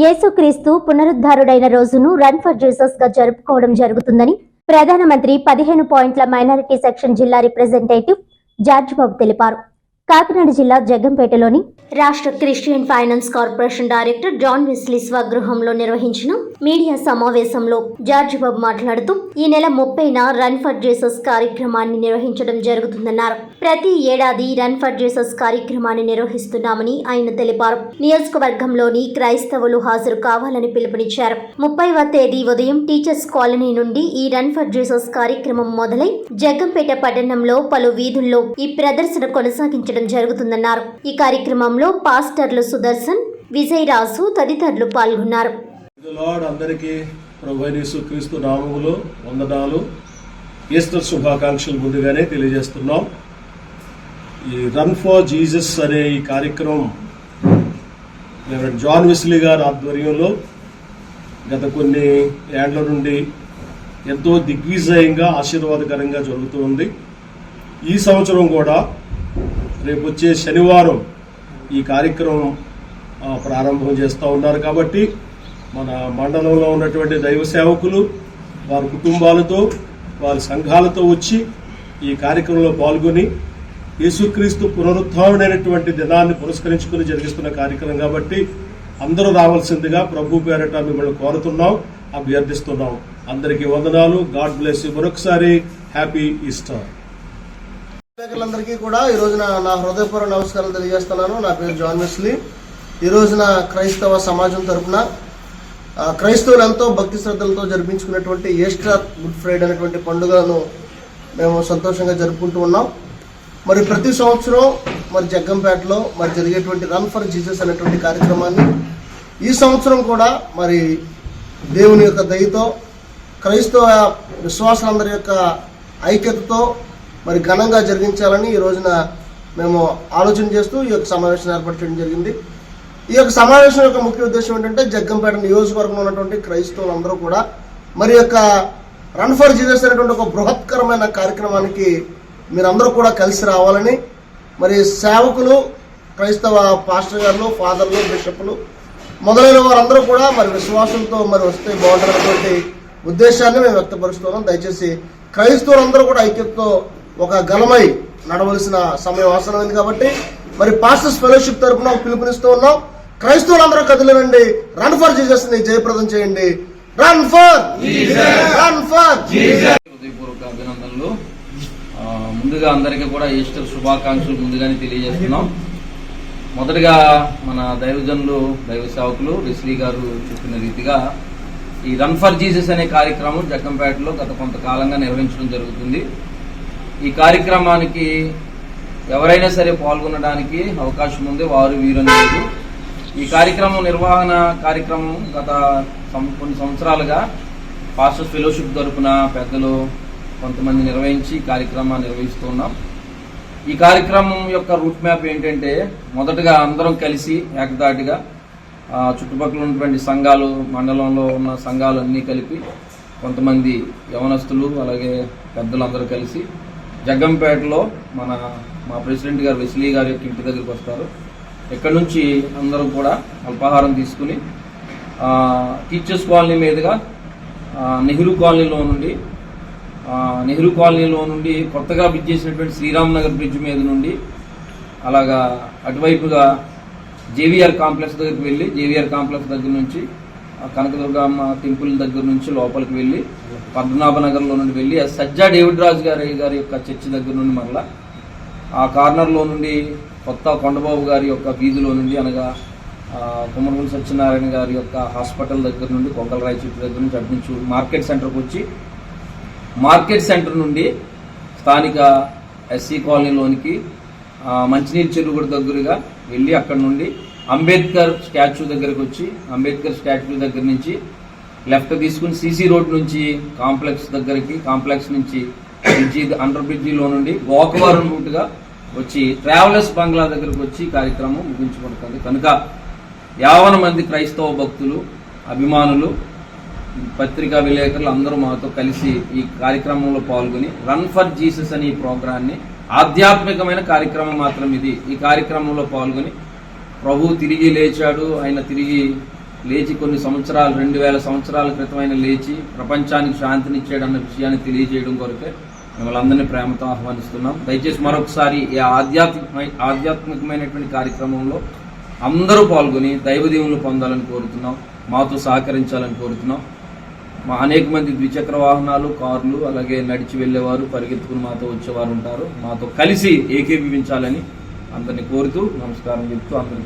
యేసుక్రీస్తు పునరుద్ధారుడైన రోజును run for జీసస్గా జరుపుకోవడం జరుగుతుందని ప్రధానమంత్రి పదిహేను పాయింట్ల మైనారిటీ సెక్షన్ జిల్లా రిప్రజెంటేటివ్ జార్జ్ బాబు తెలిపారు. కాకినాడ జిల్లా జగ్గంపేటలోని రాష్ట్ర Christian finance corporation director John Wesley స్వగృహంలో నిర్వహించిన మీడియా సమావేశంలో జార్జ్ బాబు మాట్లాడుతూ ఈ నెల ముప్పైన రన్ ఫర్ జీసస్ కార్యక్రమాన్ని నిర్వహించడం జరుగుతుందన్నారు. ప్రతి ఏడాది రన్ ఫర్ జీసస్ కార్యక్రమాన్ని నిర్వహిస్తున్నామని ఆయన తెలిపారు. నియోజకవర్గంలోని క్రైస్తవులు హాజరు కావాలని పిలుపునిచ్చారు. ముప్పైవ తేదీ ఉదయం టీచర్స్ కాలనీ నుండి ఈ రన్ ఫర్ జీసస్ కార్యక్రమం మొదలై జగ్గంపేట పట్టణంలో పలు వీధుల్లో ఈ ప్రదర్శన కొనసాగించడం జరుగుతుందన్నారు. ఈ కార్యక్రమంలో పాస్టర్లు సుదర్శన్ విజయరాజు తదితరులు పాల్గొన్నారు. ఇది అందరికీ ప్రభు క్రీస్తు నామములో వందనాలు. ఈస్టర్ శుభాకాంక్షలు ముందుగానే తెలియజేస్తున్నాం. ఈ రన్ ఫర్ జీసస్ అనే ఈ కార్యక్రమం జాన్ విస్లీ గారి ఆధ్వర్యంలో గత కొన్ని ఏళ్ళ నుండి ఎంతో దిగ్విజయంగా ఆశీర్వాదకరంగా జరుగుతూ ఉంది. ఈ సంవత్సరం కూడా రేపు వచ్చే శనివారం ఈ కార్యక్రమం ప్రారంభం చేస్తూ ఉన్నారు కాబట్టి మన మండలంలో ఉన్నటువంటి దైవ సేవకులు వారి కుటుంబాలతో వారి సంఘాలతో వచ్చి ఈ కార్యక్రమంలో పాల్గొని యేసుక్రీస్తు పునరుద్ధారణమైనటువంటి దినాన్ని పురస్కరించుకుని జరిగిస్తున్న కార్యక్రమం కాబట్టి అందరూ రావాల్సిందిగా ప్రభు పేరట మిమ్మల్ని కోరుతున్నాం అభ్యర్థిస్తున్నాం. అందరికీ వందనాలు. గాడ్ బ్లెస్ మరొకసారి హ్యాపీ ఈస్టర్. విలేకరులందరికీ కూడా ఈ రోజున నా హృదయపూర్వ నమస్కారాలు తెలియజేస్తున్నాను. నా పేరు జాన్ మిస్లీ. ఈ రోజున క్రైస్తవ సమాజం తరపున క్రైస్తవులు ఎంతో భక్తి శ్రద్ధలతో జరిపించుకున్నటువంటి ఈస్టర్ గుడ్ ఫ్రైడే అనేటువంటి పండుగను మేము సంతోషంగా జరుపుకుంటూ ఉన్నాం. మరి ప్రతి సంవత్సరం మరి జగ్గంపేటలో మరి జరిగేటువంటి రన్ ఫర్ జీసస్ అనేటువంటి కార్యక్రమాన్ని ఈ సంవత్సరం కూడా మరి దేవుని యొక్క దయతో క్రైస్తవ విశ్వాసులందరి యొక్క ఐక్యతతో మరి ఘనంగా జరిగించాలని ఈ రోజున మేము ఆలోచన చేస్తూ ఈ యొక్క సమావేశం ఏర్పాటు చేయడం జరిగింది. ఈ యొక్క సమావేశం యొక్క ముఖ్య ఉద్దేశం ఏంటంటే జగ్గంపేట నియోజకవర్గంలో ఉన్నటువంటి క్రైస్తవులందరూ కూడా మరి యొక్క రన్ ఫర్ జీజస్ అనేటువంటి ఒక బృహత్కరమైన కార్యక్రమానికి మీరందరూ కూడా కలిసి రావాలని మరి సేవకులు క్రైస్తవ పాస్టర్ గారు ఫాదర్లు బిషప్లు మొదలైన వారందరూ కూడా మరి విశ్వాసంతో మరి వస్తే బాగుంటున్నటువంటి ఉద్దేశాన్ని మేము వ్యక్తపరుస్తున్నాం. దయచేసి క్రైస్తవులందరూ కూడా ఐక్యతతో ఒక గలమై నడవలసిన సమయం అవసరమైంది కాబట్టి మరి పాస్టర్స్ ఫెలోషిప్ తరఫున ఒక పిలుపునిస్తూ ఉన్నాం. క్రైస్తవులందరూ కదిలినండి. రన్ ఫర్ జీసస్ని జయప్రదం చేయండి. రన్ ఫర్ రన్ ఫర్ హృదయపూర్వక అభినందనలు. ముందుగా అందరికీ కూడా ఈస్టర్ శుభాకాంక్షలు ముందుగానే తెలియజేస్తున్నాం. మొదటగా మన దైవజనులు దైవ సేవకులు వెస్లీ గారు చెప్పిన రీతిగా ఈ రన్ ఫర్ జీసస్ అనే కార్యక్రమం జగ్గంపేటలో గత కొంతకాలంగా నిర్వహించడం జరుగుతుంది. ఈ కార్యక్రమానికి ఎవరైనా సరే పాల్గొనడానికి అవకాశం ఉంది వారు వీరని లేదు ఈ కార్యక్రమం నిర్వహణ కార్యక్రమం గత సం- కొన్ని సంవత్సరాలుగా పాస్టర్స్ ఫెలోషిప్ తరపున పెద్దలు కొంతమంది నిర్వహించి కార్యక్రమాన్ని నిర్వహిస్తున్నాం ఈ కార్యక్రమం యొక్క రూట్ మ్యాప్ ఏంటంటే మొదటగా అందరం కలిసి ఏకదాటిగా చుట్టుపక్కల ఉన్నటువంటి సంఘాలు మండలంలో ఉన్న సంఘాలు అన్నీ కలిపి కొంతమంది యవనస్తులు అలాగే పెద్దలు అందరూ కలిసి జగ్గంపేటలో మన మా ప్రెసిడెంట్ గారు వెస్లీ గారి యొక్క ఇంటి దగ్గరికి వస్తారు. ఇక్కడ నుంచి అందరూ కూడా అల్పాహారం తీసుకుని టీచర్స్ కాలనీ మీదుగా నెహ్రూ కాలనీలో నుండి నెహ్రూ కాలనీలో నుండి కొత్తగా బ్రిడ్జ్ చేసినటువంటి శ్రీరామ్ నగర్ బ్రిడ్జ్ మీద నుండి అలాగా అటువైపుగా జేవిఆర్ కాంప్లెక్స్ దగ్గరికి వెళ్ళి జేవిఆర్ కాంప్లెక్స్ దగ్గర నుంచి కనకదుర్గమ్మ టెంపుల్ దగ్గర నుంచి లోపలికి వెళ్ళి పద్మనాభ నగర్లో నుండి వెళ్ళి ఆ సజ్జా డేవిడ్ రాజు గారి గారి యొక్క చర్చి దగ్గర నుండి మరలా ఆ కార్నర్లో నుండి కొత్త కొండబాబు గారి యొక్క వీధిలో నుండి అనగా ఆ, సత్యనారాయణ గారి యొక్క హాస్పిటల్ దగ్గర నుండి కొంగలరాయి చెట్టు దగ్గర నుంచి అటు నుంచి మార్కెట్ సెంటర్కి వచ్చి మార్కెట్ సెంటర్ నుండి స్థానిక ఎస్సీ కాలనీలోనికి మంచినీరు చెరువుగూడ దగ్గరగా వెళ్ళి అక్కడ నుండి అంబేద్కర్ స్టాచ్యూ దగ్గరకు వచ్చి అంబేద్కర్ స్టాచ్యూ దగ్గర నుంచి లెఫ్ట్ తీసుకుని సీసీ రోడ్ నుంచి కాంప్లెక్స్ దగ్గరికి కాంప్లెక్స్ నుంచి బ్రిడ్జి అండర్ బ్రిడ్జిలో నుండి గోకవరం రూట్గా వచ్చి ట్రావెలర్స్ బంగ్లా దగ్గరకు వచ్చి కార్యక్రమం ముగించబడుతుంది. కనుక యావన మంది క్రైస్తవ భక్తులు అభిమానులు పత్రికా విలేకరులు అందరూ మాతో కలిసి ఈ కార్యక్రమంలో పాల్గొని రన్ ఫర్ జీసస్ అనే ఈ ప్రోగ్రాన్ని ఆధ్యాత్మికమైన కార్యక్రమం మాత్రం ఇది. ఈ కార్యక్రమంలో పాల్గొని ప్రభు తిరిగి లేచాడు. ఆయన తిరిగి లేచి కొన్ని సంవత్సరాలు రెండు వేల సంవత్సరాల క్రితం ఆయన లేచి ప్రపంచానికి శాంతినిచ్చాడన్న విషయాన్ని తెలియజేయడం కొరకే మిమ్మల్ని అందరినీ ప్రేమతో ఆహ్వానిస్తున్నాం. దయచేసి మరొకసారి ఈ ఆధ్యాత్మిక ఆధ్యాత్మికమైనటువంటి కార్యక్రమంలో అందరూ పాల్గొని దైవ దీవులు పొందాలని కోరుతున్నాం. మాతో సహకరించాలని కోరుతున్నాం. మా అనేక మంది ద్విచక్ర వాహనాలు కార్లు అలాగే నడిచి వెళ్ళేవారు పరిగెత్తుకుని మాతో వచ్చేవారు ఉంటారు. మాతో కలిసి ఏకీభవించాలని అందరిని కోరుతూ నమస్కారం చెప్తూ అందరికీ